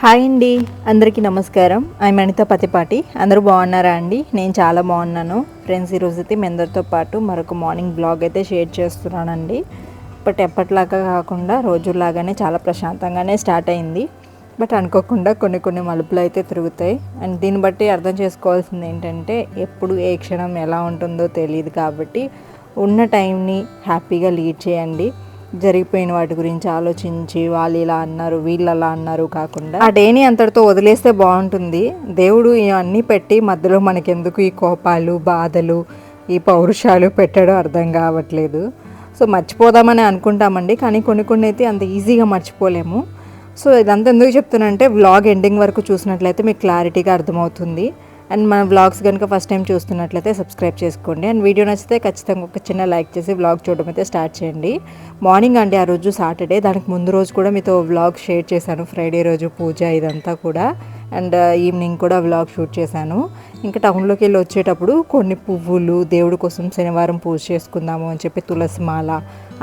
Hi అండి అందరికీ నమస్కారం. ఐ అనిత పతిపాటి. అందరూ బాగున్నారా అండి? నేను చాలా బాగున్నాను. ఫ్రెండ్స్ ఈరోజు అయితే మీ అందరితో పాటు మరొక మార్నింగ్ బ్లాగ్ అయితే షేర్ చేస్తున్నానండి. బట్ ఎప్పటిలాగా కాకుండా రోజులాగానే చాలా ప్రశాంతంగానే స్టార్ట్ అయింది. బట్ అనుకోకుండా కొన్ని కొన్ని మలుపులు అయితే తిరుగుతాయి. అండ్ దీన్ని బట్టి అర్థం చేసుకోవాల్సింది ఏంటంటే ఎప్పుడు ఏ క్షణం ఎలా ఉంటుందో తెలియదు కాబట్టి ఉన్న టైంని హ్యాపీగా లీడ్ చేయండి. జరిగిపోయిన వాటి గురించి ఆలోచించి వాళ్ళు ఇలా అన్నారు వీళ్ళు అలా అన్నారు కాకుండా ఆ డేని అంతటితో వదిలేస్తే బాగుంటుంది. దేవుడు ఇవన్నీ పెట్టి మధ్యలో మనకెందుకు ఈ కోపాలు బాధలు ఈ పౌరుషాలు పెట్టడం అర్థం కావట్లేదు. సో మర్చిపోదామని అనుకుంటామండి కానీ కొన్ని కొన్ని అయితే అంత ఈజీగా మర్చిపోలేము. సో ఇదంతా ఎందుకు చెప్తున్నానంటే వ్లాగ్ ఎండింగ్ వరకు చూసినట్లయితే మీకు క్లారిటీగా అర్థమవుతుంది. అండ్ మన వ్లాగ్స్ కనుక ఫస్ట్ టైం చూస్తున్నట్లయితే సబ్స్క్రైబ్ చేసుకోండి. అండ్ వీడియో నచ్చితే ఖచ్చితంగా ఒక చిన్న లైక్ చేసి వ్లాగ్ చూడడం అయితే స్టార్ట్ చేయండి. మార్నింగ్ అండి ఆ రోజు సాటర్డే దానికి ముందు రోజు కూడా మీతో వ్లాగ్ షేర్ చేశాను. ఫ్రైడే రోజు పూజ ఇదంతా కూడా. అండ్ ఈవినింగ్ uh, కూడా వ్లాగ్ షూట్ చేశాను. ఇంకా టౌన్లోకి వెళ్ళి వచ్చేటప్పుడు కొన్ని పువ్వులు దేవుడి కోసం శనివారం పూజ చేసుకుందాము అని చెప్పి తులసి మాల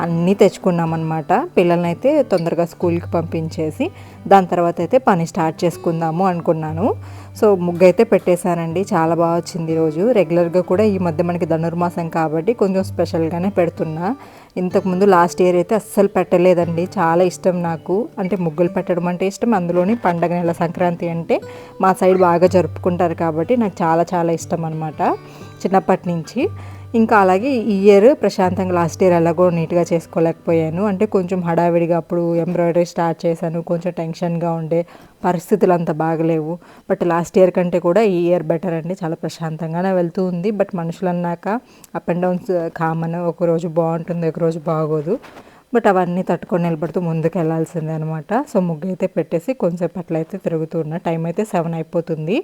అన్నీ తెచ్చుకున్నామన్నమాట. పిల్లల్ని అయితే తొందరగా స్కూల్కి పంపించేసి దాని తర్వాత అయితే పని స్టార్ట్ చేసుకుందాము అనుకున్నాను. సో ముగ్గు అయితే పెట్టేశానండి. చాలా బాగా వచ్చింది ఈరోజు రెగ్యులర్గా కూడా ఈ మధ్య మనకి ధనుర్మాసం కాబట్టి కొంచెం స్పెషల్గానే పెడుతున్నా. ఇంతకుముందు లాస్ట్ ఇయర్ అయితే అస్సలు పెట్టలేదండి. చాలా ఇష్టం నాకు. అంటే ముగ్గులు పెట్టడం అంటే ఇష్టం. అందులోని పండగ నెల సంక్రాంతి అంటే మా సైడ్ బాగా జరుపుకుంటారు కాబట్టి నాకు చాలా చాలా ఇష్టం అనమాట చిన్నప్పటి నుంచి. ఇంకా అలాగే ఈ ఇయర్ ప్రశాంతంగా లాస్ట్ ఇయర్ ఎలాగో నీట్గా చేసుకోలేకపోయాను. అంటే కొంచెం హడావిడిగా అప్పుడు ఎంబ్రాయిడరీ స్టార్ట్ చేశాను. కొంచెం టెన్షన్గా ఉండే పరిస్థితులు అంత బాగలేవు. బట్ లాస్ట్ ఇయర్ కంటే కూడా ఈ ఇయర్ బెటర్ అండి. చాలా ప్రశాంతంగానే వెళ్తూ ఉంది. బట్ మనుషులు అన్నాక అప్ అండ్ డౌన్స్ కామన్. ఒక రోజు బాగుంటుంది ఒక రోజు బాగోదు. బట్ అవన్నీ తట్టుకొని నిలబడుతూ ముందుకు వెళ్ళాల్సిందే అనమాట సో ముగ్గు అయితే పెట్టేసి కొంచెంసేపు అట్లయితే తిరుగుతూ ఉన్నా టైం అయితే సెవెన్ అయిపోతుంది.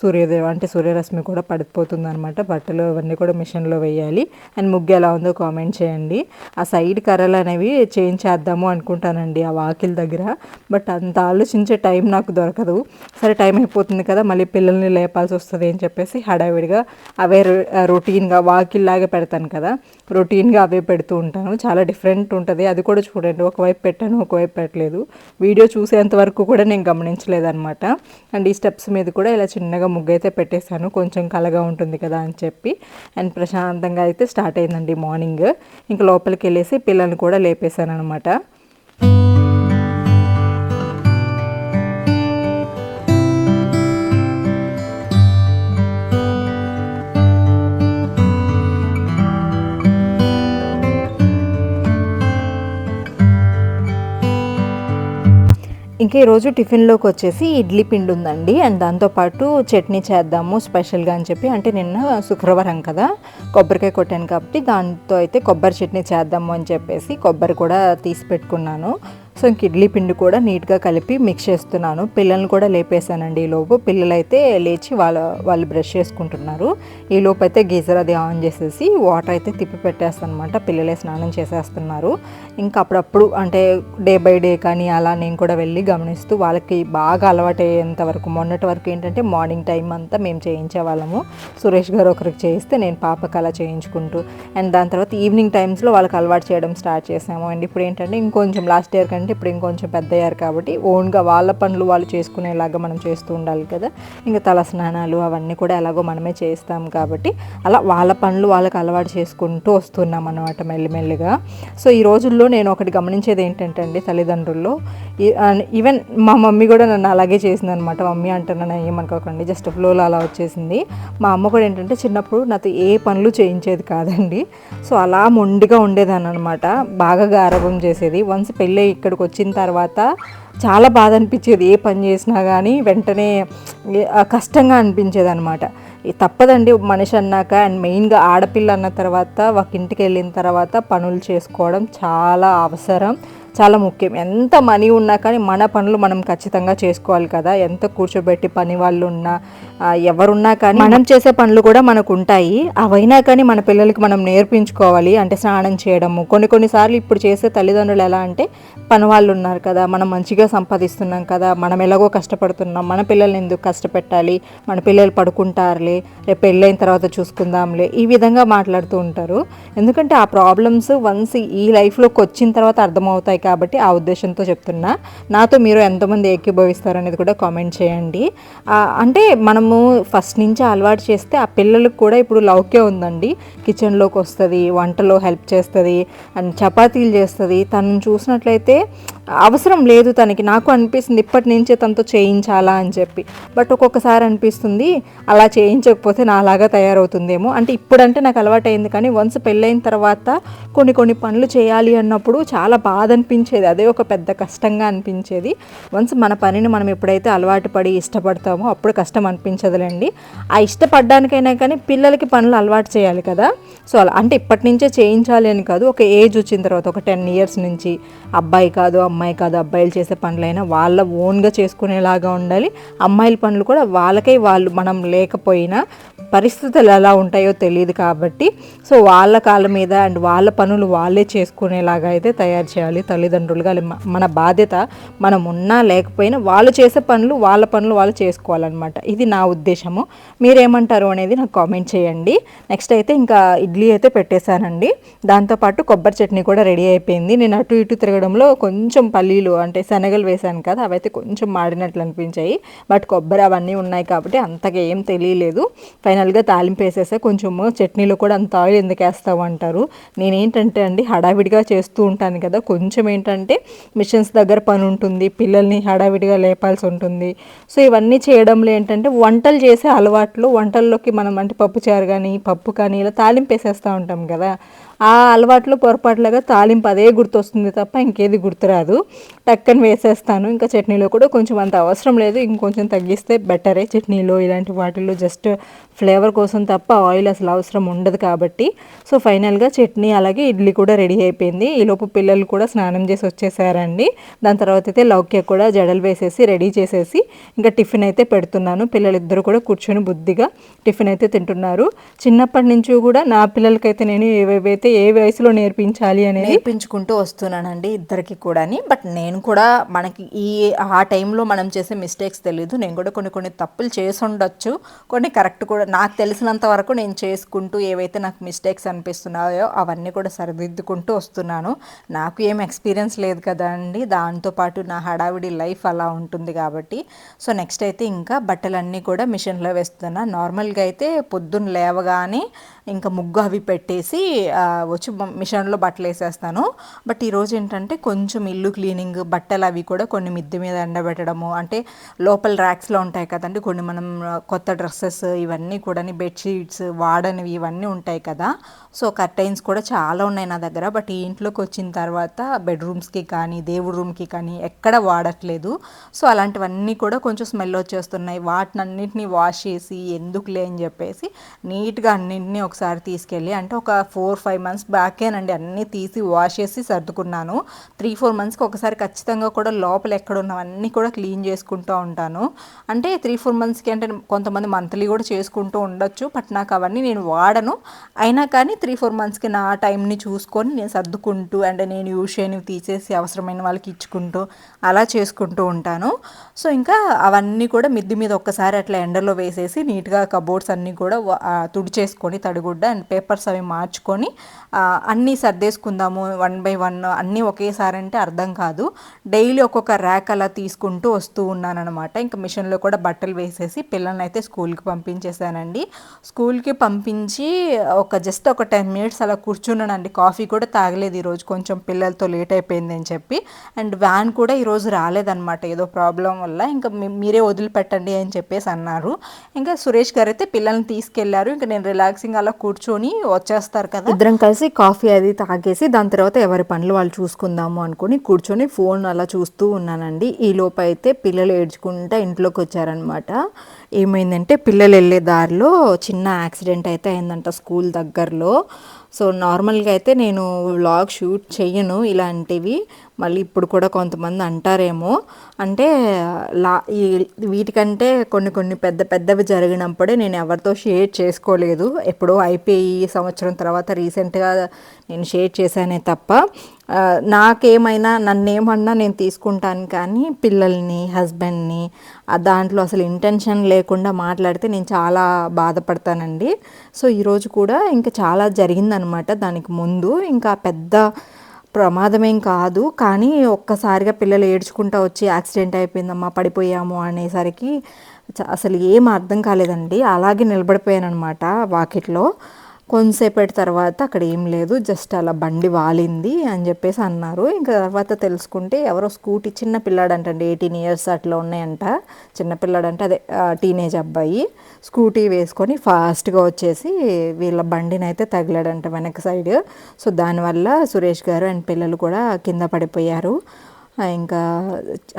సూర్యోదయం అంటే సూర్యరశ్మి కూడా పడిపోతుంది అనమాట బట్టలు అవన్నీ కూడా మిషన్లో వేయాలి. అండ్ ముగ్గు ఎలా ఉందో కామెంట్ చేయండి. ఆ సైడ్ కర్రలు అనేవి చేంజ్ చేద్దాము అనుకుంటానండి ఆ వాకిల్ దగ్గర. బట్ అంత ఆలోచించే టైం నాకు దొరకదు. సరే టైం అయిపోతుంది కదా మళ్ళీ పిల్లల్ని లేపాల్సి వస్తుంది అని చెప్పేసి హడావిడిగా అవే రొటీన్గా వాకిల్ లాగా పెడతాను కదా. రొటీన్గా అవే పెడుతూ ఉంటాను. చాలా డిఫరెంట్ ఉంటుంది. అది అది కూడా చూడండి. ఒకవైపు పెట్టాను ఒకవైపు పెట్టలేదు. వీడియో చూసేంత వరకు కూడా నేను గమనించలేదన్నమాట. అండ్ ఈ స్టెప్స్ మీద కూడా ఇలా చిన్నగా ముగ్గు అయితే పెట్టేశాను. కొంచెం కలగా ఉంటుంది కదా అని చెప్పి. అండ్ ప్రశాంతంగా అయితే స్టార్ట్ అయిందండి మార్నింగ్. ఇంకా లోపలికి వెళ్ళేసి పిల్లల్ని కూడా లేపేశాను అనమాట ఇంకా ఈరోజు టిఫిన్లోకి వచ్చేసి ఇడ్లీ పిండి ఉందండి. అండ్ దాంతోపాటు చట్నీ చేద్దాము స్పెషల్గా అని చెప్పి అంటే నిన్న శుక్రవారం కదా కొబ్బరికాయ కొట్టాను కాబట్టి దాంతో అయితే కొబ్బరి చట్నీ చేద్దాము అని చెప్పేసి కొబ్బరి కూడా తీసి పెట్టుకున్నాను. సో ఇంక ఇడ్లీ పిండి కూడా నీట్గా కలిపి మిక్స్ చేస్తున్నాను. పిల్లల్ని కూడా లేపేశానండి ఈ లోపు. పిల్లలు అయితే లేచి వాళ్ళ వాళ్ళు బ్రష్ చేసుకుంటున్నారు. ఈ అయితే గీజర్ అది ఆన్ చేసేసి వాటర్ అయితే తిప్పి పెట్టేస్తాను అనమాట పిల్లలే స్నానం చేసేస్తున్నారు. ఇంకా అప్పుడప్పుడు అంటే డే బై డే కానీ అలా నేను కూడా వెళ్ళి గమనిస్తూ వాళ్ళకి బాగా అలవాటయ్యేంత వరకు మొన్నటి వరకు ఏంటంటే మార్నింగ్ టైం అంతా మేము చేయించే వాళ్ళము సురేష్ గారు ఒకరికి చేయిస్తే నేను పాపకి అలా చేయించుకుంటూ అండ్ దాని తర్వాత ఈవినింగ్ టైమ్స్లో వాళ్ళకి అలవాటు చేయడం స్టార్ట్ చేసాము. అండ్ ఇప్పుడు ఏంటంటే ఇంకొంచెం లాస్ట్ ఇయర్ కంటే ఇప్పుడు ఇంకొంచెం పెద్ద అయ్యారు కాబట్టి ఓన్గా వాళ్ళ పనులు వాళ్ళు చేసుకునేలాగా మనం చేస్తూ ఉండాలి కదా. ఇంకా తల స్నానాలు అవన్నీ కూడా ఎలాగో మనమే చేస్తాం కాబట్టి అలా వాళ్ళ పనులు వాళ్ళకి అలవాటు చేసుకుంటూ వస్తున్నాం అనమాట మెల్లిమెల్లిగా. సో ఈ రోజుల్లో నేను ఒకటి గమనించేది ఏంటంటే అండి తల్లిదండ్రుల్లో ఈవెన్ మా మమ్మీ కూడా నన్ను అలాగే చేసింది అనమాట మమ్మీ అంటున్నాను ఏమనుకోకండి జస్ట్ ఫ్లోలో అలా వచ్చేసింది. మా అమ్మ కూడా ఏంటంటే చిన్నప్పుడు నాతో ఏ పనులు చేయించేది కాదండి. సో అలా మొండిగా ఉండేదాన్ని అనమాట బాగా గారభం చేసేది. వన్స్ పెళ్ళి ఇక్కడ ఇక్కడికి వచ్చిన తర్వాత చాలా బాధ అనిపించేది. ఏ పని చేసినా కానీ వెంటనే కష్టంగా అనిపించేది అనమాట తప్పదండి మనిషి అన్నాక అండ్ మెయిన్గా ఆడపిల్ల అన్న తర్వాత ఒక ఇంటికి వెళ్ళిన తర్వాత పనులు చేసుకోవడం చాలా అవసరం. చాలా ముఖ్యం. ఎంత మనీ ఉన్నా కానీ మన పనులు మనం ఖచ్చితంగా చేసుకోవాలి కదా. ఎంత కూర్చోబెట్టి పని వాళ్ళు ఉన్నా ఎవరున్నా కానీ మనం చేసే పనులు కూడా మనకు ఉంటాయి అవైనా కానీ మన పిల్లలకి మనం నేర్పించుకోవాలి. అంటే స్నానం చేయడము. కొన్ని కొన్నిసార్లు ఇప్పుడు చేసే తల్లిదండ్రులు ఎలా అంటే పని వాళ్ళు ఉన్నారు కదా. మనం మంచిగా సంపాదిస్తున్నాం కదా. మనం ఎలాగో కష్టపడుతున్నాం. మన పిల్లల్ని ఎందుకు కష్టపెట్టాలి? మన పిల్లలు పడుకుంటారులే. రేపు పెళ్ళైన తర్వాత చూసుకుందాంలే. ఈ విధంగా మాట్లాడుతూ ఉంటారు. ఎందుకంటే ఆ ప్రాబ్లమ్స్ వన్స్ ఈ లైఫ్లోకి వచ్చిన తర్వాత అర్థమవుతాయి కాబట్టి ఆ ఉద్దేశంతో చెప్తున్నా. నాతో మీరు ఎంతమంది ఏకీభవిస్తారు అనేది కూడా కామెంట్ చేయండి. అంటే మనము ఫస్ట్ నుంచి అలవాటు చేస్తే ఆ పిల్లలకు కూడా ఇప్పుడు లౌక్యం ఉందండి. కిచెన్లోకి వస్తుంది వంటలో హెల్ప్ చేస్తుంది అండ్ చపాతీలు చేస్తుంది. తనను చూసినట్లయితే అవసరం లేదు తనకి. నాకు అనిపిస్తుంది ఇప్పటి నుంచే తనతో చేయించాలా అని చెప్పి. బట్ ఒక్కొక్కసారి అనిపిస్తుంది అలా చేయించకపోతే నాలాగా తయారవుతుందేమో. అంటే ఇప్పుడంటే నాకు అలవాటు అయింది కానీ వన్స్ పెళ్ళైన తర్వాత కొన్ని కొన్ని పనులు చేయాలి అన్నప్పుడు చాలా బాధ అనిపించింది. అదే ఒక పెద్ద కష్టంగా అనిపించేది. వన్స్ మన పనిని మనం ఎప్పుడైతే అలవాటు పడి ఇష్టపడతామో అప్పుడు కష్టం అనిపించదులేండి. ఆ ఇష్టపడడానికైనా కానీ పిల్లలకి పనులు అలవాటు చేయాలి కదా. సో అలా అంటే ఇప్పటి నుంచే చేయించాలి అని కాదు. ఒక ఏజ్ వచ్చిన తర్వాత ఒక టెన్ ఇయర్స్ నుంచి అబ్బాయి కాదు అమ్మాయి కాదు అబ్బాయిలు చేసే పనులైనా వాళ్ళ ఓన్గా చేసుకునేలాగా ఉండాలి. అమ్మాయిల పనులు కూడా వాళ్ళకై వాళ్ళు మనం లేకపోయినా పరిస్థితులు ఎలా ఉంటాయో తెలియదు కాబట్టి. సో వాళ్ళ కాళ్ళ మీద అండ్ వాళ్ళ పనులు వాళ్ళే చేసుకునేలాగా అయితే తయారు చేయాలి తల్లిదండ్రులుగా మన బాధ్యత మనం ఉన్నా లేకపోయినా వాళ్ళు చేసే పనులు వాళ్ళ పనులు వాళ్ళు చేసుకోవాలన్నమాట. ఇది నా ఉద్దేశము. మీరేమంటారు అనేది నాకు కామెంట్ చేయండి. నెక్స్ట్ అయితే ఇంకా ఇడ్లీ అయితే పెట్టేశానండి. దాంతోపాటు కొబ్బరి చట్నీ కూడా రెడీ అయిపోయింది. నేను అటు ఇటు తిరగడంలో కొంచెం పల్లీలు అంటే శనగలు వేశాను కదా అవైతే కొంచెం మాడినట్లు అనిపించాయి. బట్ కొబ్బరి అవన్నీ ఉన్నాయి కాబట్టి అంతగా ఏం తెలియలేదు. ఫైనల్గా తాలింపు వేసేసా. కొంచెము చట్నీలో కూడా అంత ఆయిల్ ఎందుకు వేస్తావు అంటారు. నేనేంటంటే అండి హడావిడిగా చేస్తూ ఉంటాను కదా కొంచెం ఏంటంటే మిషన్స్ దగ్గర పని ఉంటుంది పిల్లల్ని హడావిడిగా లేపాల్సి ఉంటుంది. సో ఇవన్నీ చేయడంలో ఏంటంటే వంటలు చేసే అలవాట్లు వంటల్లోకి మనం అంటే పప్పుచారు కానీ పప్పు కానీ ఇలా తాలింపు వేసేస్తూ ఉంటాం కదా. ఆ అలవాట్లు పొరపాట్లుగా తాలింపు అదే గుర్తొస్తుంది తప్ప ఇంకేది గుర్తురాదు. టక్కని వేసేస్తాను. ఇంకా చట్నీలో కూడా కొంచెం అంత అవసరం లేదు. ఇంకొంచెం తగ్గిస్తే బెటరే చట్నీలో. ఇలాంటి వాటిల్లో జస్ట్ ఫ్లేవర్ కోసం తప్ప ఆయిల్ అసలు అవసరం ఉండదు కాబట్టి. సో ఫైనల్గా చట్నీ అలాగే ఇడ్లీ కూడా రెడీ అయిపోయింది. ఈలోపు పిల్లలు కూడా స్నానం చేసి వచ్చేసారండి. దాని తర్వాత అయితే లౌక్య కూడా జడలు వేసేసి రెడీ చేసేసి ఇంకా టిఫిన్ అయితే పెడుతున్నాను. పిల్లలిద్దరూ కూడా కూర్చొని బుద్ధిగా టిఫిన్ అయితే తింటున్నారు. చిన్నప్పటి నుంచి కూడా నా పిల్లలకైతే నేను ఏవేవైతే ఏ వయసులో నేర్పించాలి అనేది? నేర్పించుకుంటూ వస్తున్నానండి ఇద్దరికి కూడాని. బట్ నేను కూడా మనకి ఈ ఆ టైంలో మనం చేసే మిస్టేక్స్ తెలియదు నేను కూడా కొన్ని కొన్ని తప్పులు చేసి ఉండొచ్చు. కొన్ని కరెక్ట్ కూడా నాకు తెలిసినంత వరకు నేను చేసుకుంటూ ఏవైతే నాకు మిస్టేక్స్ అనిపిస్తున్నాయో అవన్నీ కూడా సరిదిద్దుకుంటూ వస్తున్నాను. నాకు ఏం ఎక్స్పీరియన్స్ లేదు కదా అండి దాంతోపాటు నా హడావిడి లైఫ్ అలా ఉంటుంది కాబట్టి. సో నెక్స్ట్ అయితే ఇంకా బట్టలన్నీ కూడా మిషన్లో వేస్తున్నా. నార్మల్గా అయితే పొద్దున్న లేవగానే ఇంకా ముగ్గు అవి పెట్టేసి వచ్చి మిషన్లో బట్టలు వేసేస్తాను. బట్ ఈరోజు ఏంటంటే కొంచెం ఇల్లు క్లీనింగ్ బట్టలు అవి కూడా కొన్ని మిద్దె మీద ఎండబెట్టడము అంటే లోపల ర్యాక్స్లో ఉంటాయి కదండి కొన్ని మనం కొత్త డ్రెస్సెస్ ఇవన్నీ కూడా బెడ్షీట్స్ వాడనివి ఇవన్నీ ఉంటాయి కదా. సో కర్టైన్స్ కూడా చాలా ఉన్నాయి నా దగ్గర. బట్ ఈ ఇంట్లోకి వచ్చిన తర్వాత బెడ్రూమ్స్కి కానీ దేవుడి రూమ్కి కానీ ఎక్కడ వాడట్లేదు. సో అలాంటివన్నీ కూడా కొంచెం స్మెల్ వచ్చేస్తున్నాయి. వాటిని అన్నిటిని వాష్ చేసి ఎందుకులే అని చెప్పేసి నీట్గా అన్నింటినీ ఒకసారి ఒకసారి తీసుకెళ్ళి అంటే ఒక ఫోర్ ఫైవ్ మంత్స్ బ్యాకేనండి. అన్నీ తీసి వాష్ చేసి సర్దుకున్నాను. త్రీ ఫోర్ మంత్స్కి ఒకసారి ఖచ్చితంగా కూడా లోపల ఎక్కడ ఉన్నవన్నీ కూడా క్లీన్ చేసుకుంటూ ఉంటాను. అంటే త్రీ ఫోర్ మంత్స్కి అంటే కొంతమంది మంత్లీ కూడా చేసుకుంటూ ఉండొచ్చు. బట్ నాకు అవన్నీ నేను వాడను. అయినా కానీ త్రీ ఫోర్ మంత్స్కి నా టైంని చూసుకొని నేను సర్దుకుంటూ అండ్ నేను యూజ్ చేయనివి తీసేసి అవసరమైన వాళ్ళకి ఇచ్చుకుంటూ అలా చేసుకుంటూ ఉంటాను. సో ఇంకా అవన్నీ కూడా మిద్ది మీద ఒక్కసారి అట్లా ఎండలో వేసేసి నీట్గా కబోర్డ్స్ అన్నీ కూడా తుడిచేసుకొని తడుగు గుడ్డ అండ్ పేపర్స్ అవి మార్చుకొని అన్నీ సర్దేసుకుందాము వన్ బై వన్ అన్నీ ఒకేసారి అంటే అర్థం కాదు. డైలీ ఒక్కొక్క ర్యాక్ అలా తీసుకుంటూ వస్తూ ఉన్నాను అనమాట ఇంకా మిషన్లో కూడా బట్టలు వేసేసి పిల్లల్ని అయితే స్కూల్కి పంపించేశానండి. స్కూల్కి పంపించి ఒక జస్ట్ ఒక టెన్ మినిట్స్ అలా కూర్చున్నానండి. కాఫీ కూడా తాగలేదు ఈరోజు. కొంచెం పిల్లలతో లేట్ అయిపోయింది అని చెప్పి. అండ్ వ్యాన్ కూడా ఈరోజు రాలేదన్నమాట. ఏదో ప్రాబ్లం వల్ల ఇంకా మీరే వదిలిపెట్టండి అని చెప్పేసి అన్నారు. ఇంకా సురేష్ గారు అయితే పిల్లల్ని తీసుకెళ్ళారు. ఇంకా నేను రిలాక్సింగ్ అలా కూర్చొని వచ్చేస్తారు కదా. ఇద్దరం కలిసి కాఫీ అది తాగేసి దాని తర్వాత ఎవరి పనులు వాళ్ళు చూసుకుందాము అనుకుని కూర్చొని ఫోన్ అలా చూస్తూ ఉన్నానండి. ఈ లోపు అయితే పిల్లలు ఏడ్చుకుంటా ఇంట్లోకి వచ్చారనమాట ఏమైందంటే పిల్లలు వెళ్ళే దారిలో చిన్న యాక్సిడెంట్ అయితే అయిందంట స్కూల్ దగ్గరలో. సో నార్మల్గా అయితే నేను వ్లాగ్ షూట్ చెయ్యను ఇలాంటివి. మళ్ళీ ఇప్పుడు కూడా కొంతమంది అంటారేమో. అంటే లా ఈ వీటికంటే కొన్ని కొన్ని పెద్ద పెద్దవి జరిగినప్పుడే నేను ఎవరితో షేర్ చేసుకోలేదు. ఎప్పుడో అయిపోయి సంవత్సరం తర్వాత రీసెంట్గా నేను షేర్ చేశానే తప్ప నాకేమైనా నన్నేమన్నా నేను తీసుకుంటాను కానీ పిల్లల్ని హస్బెండ్ని దాంట్లో అసలు ఇంటెన్షన్ లేకుండా మాట్లాడితే నేను చాలా బాధపడతానండి. సో ఈరోజు కూడా ఇంకా చాలా జరిగిందనమాట దానికి ముందు. ఇంకా పెద్ద ప్రమాదమేం కాదు. కానీ ఒక్కసారిగా పిల్లలు ఏడ్చుకుంటా వచ్చి యాక్సిడెంట్ అయిపోయిందమ్మా పడిపోయాము అనేసరికి అసలు ఏం అర్థం కాలేదండి. అలాగే నిలబడిపోయాను అనమాట వాకిట్లో. కొంతసేపటి తర్వాత అక్కడ ఏం లేదు జస్ట్ అలా బండి వాలింది అని చెప్పేసి అన్నారు. ఇంకా తర్వాత తెలుసుకుంటే ఎవరో స్కూటీ చిన్న పిల్లాడంటండి ఎయిటీన్ ఇయర్స్ అట్లా ఉన్నాయంట. చిన్న పిల్లాడంటే అదే టీనేజ్ అబ్బాయి. స్కూటీ వేసుకొని ఫాస్ట్గా వచ్చేసి వీళ్ళ బండిని అయితే తగిలాడంట వెనక సైడ్. సో దానివల్ల సురేష్ గారు అండ్ పిల్లలు కూడా కింద పడిపోయారు. ఇంకా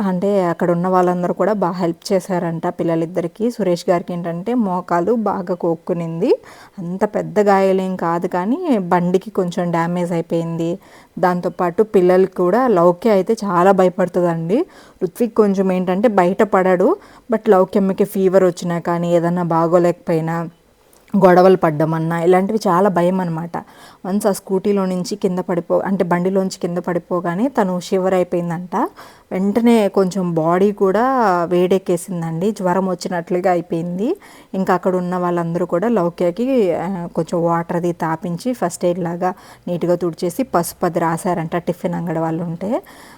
అంటే అక్కడ ఉన్న వాళ్ళందరూ కూడా బాగా హెల్ప్ చేశారంట పిల్లలిద్దరికీ. సురేష్ గారికి ఏంటంటే మోకాలు బాగా కోక్కునింది. అంత పెద్ద గాయలేం కాదు కానీ బండికి కొంచెం డ్యామేజ్ అయిపోయింది. దాంతోపాటు పిల్లలకి కూడా లౌక్య అయితే చాలా భయపడుతుందండి. ఋత్విక్ కొంచెం ఏంటంటే బయట పడాడు బట్ లౌక్యమ్మకి ఫీవర్ వచ్చినా కానీ ఏదన్నా బాగోలేకపోయినా గొడవలు పడ్డమన్నా ఇలాంటివి చాలా భయం అనమాట వన్స్ ఆ స్కూటీలో నుంచి కింద పడిపో అంటే బండిలోంచి కింద పడిపోగానే తను షివర్ అయిపోయిందంట. వెంటనే కొంచెం బాడీ కూడా వేడెక్కేసిందండి. జ్వరం వచ్చినట్లుగా అయిపోయింది. ఇంకా అక్కడ ఉన్న వాళ్ళందరూ కూడా లౌక్యకి కొంచెం వాటర్ అది తాపించి ఫస్ట్ ఎయిడ్ లాగా నీట్గా తుడిచేసి పసుపు అది రాశారంట టిఫిన్ అంగడి వాళ్ళు ఉంటే.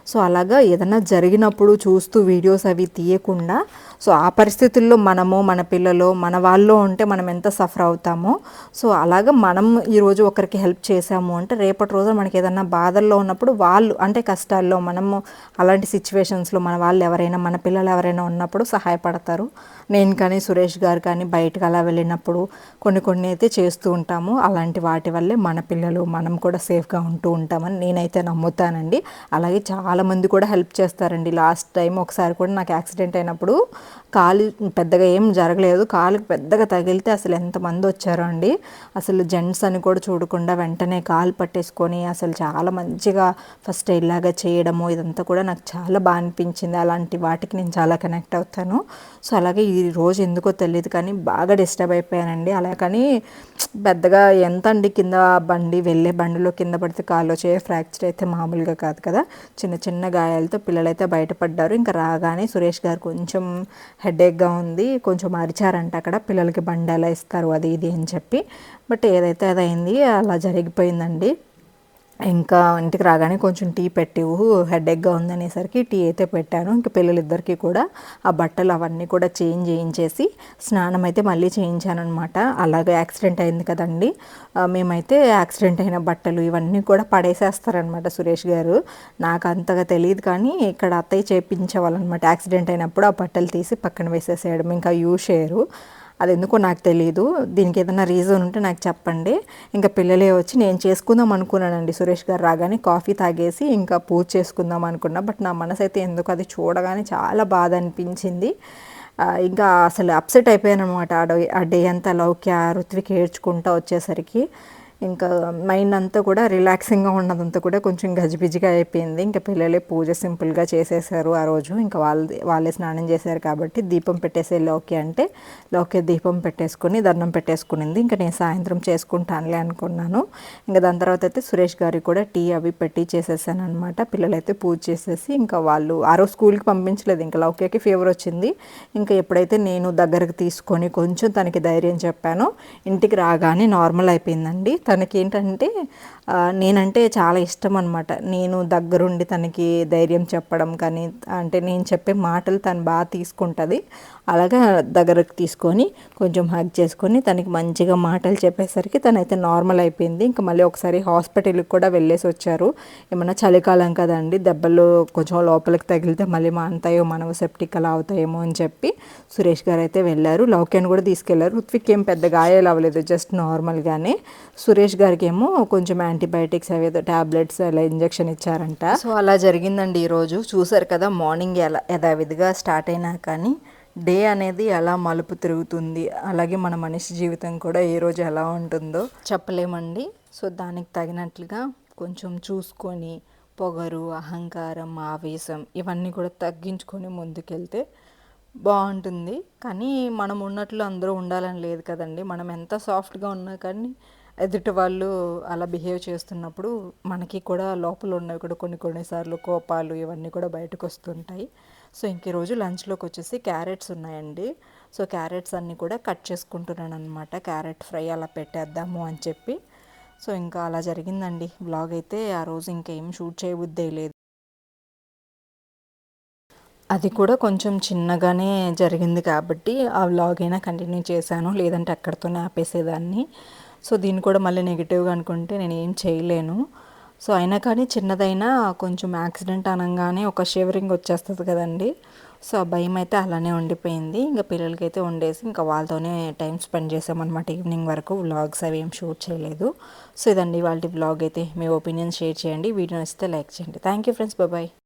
సో అలాగా ఏదైనా జరిగినప్పుడు చూస్తూ వీడియోస్ అవి తీయకుండా సో ఆ పరిస్థితుల్లో మనము మన పిల్లలు మన వాళ్ళు ఉంటే మనం ఎంత సఫర్ అవుతామో. సో అలాగా మనం ఈరోజు ఒకరికి హెల్ప్ హెల్ప్ చేసాము అంటే రేపటి రోజు మనకి ఏదైనా బాధల్లో ఉన్నప్పుడు వాళ్ళు అంటే కష్టాల్లో మనము అలాంటి సిచ్యువేషన్స్లో మన వాళ్ళు ఎవరైనా మన పిల్లలు ఎవరైనా ఉన్నప్పుడు సహాయపడతారు. నేను కానీ సురేష్ గారు కానీ బయటకు అలా వెళ్ళినప్పుడు కొన్ని కొన్ని అయితే చేస్తూ ఉంటాము. అలాంటి వాటి వల్లే మన పిల్లలు మనం కూడా సేఫ్గా ఉంటూ ఉంటామని నేనైతే నమ్ముతానండి. అలాగే చాలామంది కూడా హెల్ప్ చేస్తారండి. లాస్ట్ టైం ఒకసారి కూడా నాకు యాక్సిడెంట్ అయినప్పుడు కాలు పెద్దగా ఏం జరగలేదు. కాలుకి పెద్దగా తగిలితే అసలు ఎంతమంది వచ్చారో అండి. అసలు జెంట్స్ అని కూడా చూడకుండా వెంటనే కాలు పట్టేసుకొని అసలు చాలా మంచిగా ఫస్ట్ ఇలాగా చేయడము ఇదంతా కూడా నాకు చాలా బాగా అనిపించింది. అలాంటి వాటికి నేను చాలా కనెక్ట్ అవుతాను. సో అలాగే ఈ రోజు ఎందుకో తెలియదు కానీ బాగా డిస్టర్బ్ అయిపోయానండి. అలా కానీ పెద్దగా ఎంత అండి కింద బండి వెళ్ళే బండిలో కింద పడితే కాల్లో చేయ ఫ్రాక్చర్ అయితే మామూలుగా కాదు కదా. చిన్న చిన్న గాయాలతో పిల్లలైతే బయటపడ్డారు. ఇంకా రాగానే సురేష్ గారు కొంచెం హెడేక్గా ఉంది. కొంచెం అరిచారంట అక్కడ. పిల్లలకి బండి ఎలా ఇస్తారు అది ఇది అని చెప్పి. బట్ ఏదైతే అది అయింది అలా జరిగిపోయిందండి. ఇంకా ఇంటికి రాగానే కొంచెం టీ పెట్టివు హెడేక్గా ఉందనేసరికి టీ అయితే పెట్టాను. ఇంకా పిల్లలిద్దరికీ కూడా ఆ బట్టలు అవన్నీ కూడా చేంజ్ చేయించేసి స్నానం అయితే మళ్ళీ చేయించాను అనమాట అలాగే యాక్సిడెంట్ అయింది కదండి. మేమైతే యాక్సిడెంట్ అయిన బట్టలు ఇవన్నీ కూడా పడేసేస్తారనమాట సురేష్ గారు. నాకు అంతగా తెలియదు కానీ ఇక్కడ అత్తయ్య చేయించేవాళ్ళనమాట యాక్సిడెంట్ అయినప్పుడు ఆ బట్టలు తీసి పక్కన వేసేసేయడం ఇంకా యూ చేయరు అది ఎందుకో నాకు తెలియదు దీనికి ఏదైనా రీజన్ ఉంటే నాకు చెప్పండి. ఇంకా పిల్లలే వచ్చి నేను చేసుకుందాం అనుకున్నానండి. సురేష్ గారు రాగానే కాఫీ తాగేసి ఇంకా పూజ చేసుకుందాం అనుకున్నా. బట్ నా మనసు అయితే ఎందుకు అది చూడగానే చాలా బాధ అనిపించింది. ఇంకా అసలు అప్సెట్ అయిపోయాను అనమాట ఆ డే ఆ డే అంతా లౌక్య ఋత్విక్ ఏడ్చుకుంటా వచ్చేసరికి. ఇంకా మైండ్ అంతా కూడా రిలాక్సింగ్గా ఉన్నదంతా కూడా కొంచెం గజిబిజిగా అయిపోయింది. ఇంకా పిల్లలే పూజ సింపుల్గా చేసేసారు ఆ రోజు. ఇంకా వాళ్ళు వాళ్ళే స్నానం చేశారు కాబట్టి దీపం పెట్టేసే లోకి అంటే లోకి దీపం పెట్టేసుకుని దండం పెట్టేసుకునింది. ఇంకా నేను సాయంత్రం చేసుకుంటానులే అనుకున్నాను. ఇంకా దాని తర్వాత అయితే సురేష్ గారికి కూడా టీ అవి పెట్టి చేసేసాను అనమాట పిల్లలైతే పూజ చేసేసి ఇంకా వాళ్ళు ఆ రోజు స్కూల్కి పంపించలేదు. ఇంకా లౌక్యకి ఫీవర్ వచ్చింది. ఇంకా ఎప్పుడైతే నేను దగ్గరకు తీసుకొని కొంచెం తనకి ధైర్యం చెప్పానో ఇంటికి రాగానే నార్మల్ అయిపోయిందండి. తనకి ఏంటంటే నేనంటే చాలా ఇష్టం అనమాట నేను దగ్గరుండి తనకి ధైర్యం చెప్పడం కానీ అంటే నేను చెప్పే మాటలు తను బాగా తీసుకుంటుంది. అలాగా దగ్గరకు తీసుకొని కొంచెం హగ్ చేసుకొని తనకి మంచిగా మాటలు చెప్పేసరికి తనైతే నార్మల్ అయిపోయింది. ఇంకా మళ్ళీ ఒకసారి హాస్పిటల్కి కూడా వెళ్ళేసి వచ్చారు. ఏమన్నా చలికాలం కదండి దెబ్బలు కొంచెం లోపలికి తగిలితే మళ్ళీ మానతాయో మనవ సెప్టిక్ అలా అవుతాయేమో అని చెప్పి సురేష్ గారు అయితే వెళ్ళారు. లౌక్యాన్ని కూడా తీసుకెళ్ళారు. ఋత్విక్ ఏం పెద్ద గాయాలు అవ్వలేదు జస్ట్ నార్మల్గానే సురేష్ గారికి ఏమో కొంచెం యాంటీబయాటిక్స్ అవి టాబ్లెట్స్ అలా ఇంజెక్షన్ ఇచ్చారంట. సో అలా జరిగిందండి ఈరోజు చూసారు కదా మార్నింగ్ ఎలా యథావిధిగా స్టార్ట్ అయినా కానీ. డే అనేది ఎలా మలుపు తిరుగుతుంది అలాగే మన మనిషి జీవితం కూడా ఏ రోజు ఎలా ఉంటుందో చెప్పలేమండి. సో దానికి తగినట్లుగా కొంచెం చూసుకొని పొగరు అహంకారం ఆవేశం ఇవన్నీ కూడా తగ్గించుకొని ముందుకెళ్తే బాగుంటుంది. కానీ మనం ఉన్నట్లు అందరూ ఉండాలని లేదు కదండి. మనం ఎంత సాఫ్ట్గా ఉన్నా కానీ ఎదుటి వాళ్ళు అలా బిహేవ్ చేస్తున్నప్పుడు మనకి కూడా లోపల ఉన్నవి కూడా కొన్ని కొన్నిసార్లు కోపాలు ఇవన్నీ కూడా బయటకు వస్తుంటాయి. సో ఇంక ఈరోజు లంచ్లోకి వచ్చేసి క్యారెట్స్ ఉన్నాయండి. సో క్యారెట్స్ అన్నీ కూడా కట్ చేసుకుంటున్నాను అనమాట క్యారెట్ ఫ్రై అలా పెట్టేద్దాము అని చెప్పి. సో ఇంకా అలా జరిగిందండి. బ్లాగ్ అయితే ఆ రోజు ఇంకేం షూట్ చేయబుద్దే లేదు. అది కూడా కొంచెం చిన్నగానే జరిగింది కాబట్టి ఆ వ్లాగ్ అయినా కంటిన్యూ చేశాను. లేదంటే అక్కడితోనే ఆపేసేదాన్ని. సో దీన్ని కూడా మళ్ళీ నెగిటివ్గా అనుకుంటే నేను ఏం చేయలేను. సో అయినా కానీ చిన్నదైనా కొంచెం యాక్సిడెంట్ అనగానే ఒక షివరింగ్ వచ్చేస్తుంది కదండి. సో ఆ భయం అయితే అలానే ఉండిపోయింది. ఇంకా పిల్లలకైతే వండేసి ఇంకా వాళ్ళతోనే టైం స్పెండ్ చేసామన్నమాట. ఈవినింగ్ వరకు వ్లాగ్స్ అవి ఏం షూట్ చేయలేదు. సో ఇదండి వాళ్ళ వ్లాగ్ అయితే మీ ఒపీనియన్ షేర్ చేయండి. వీడియో నచ్చితే లైక్ చేయండి. Thank you friends bye.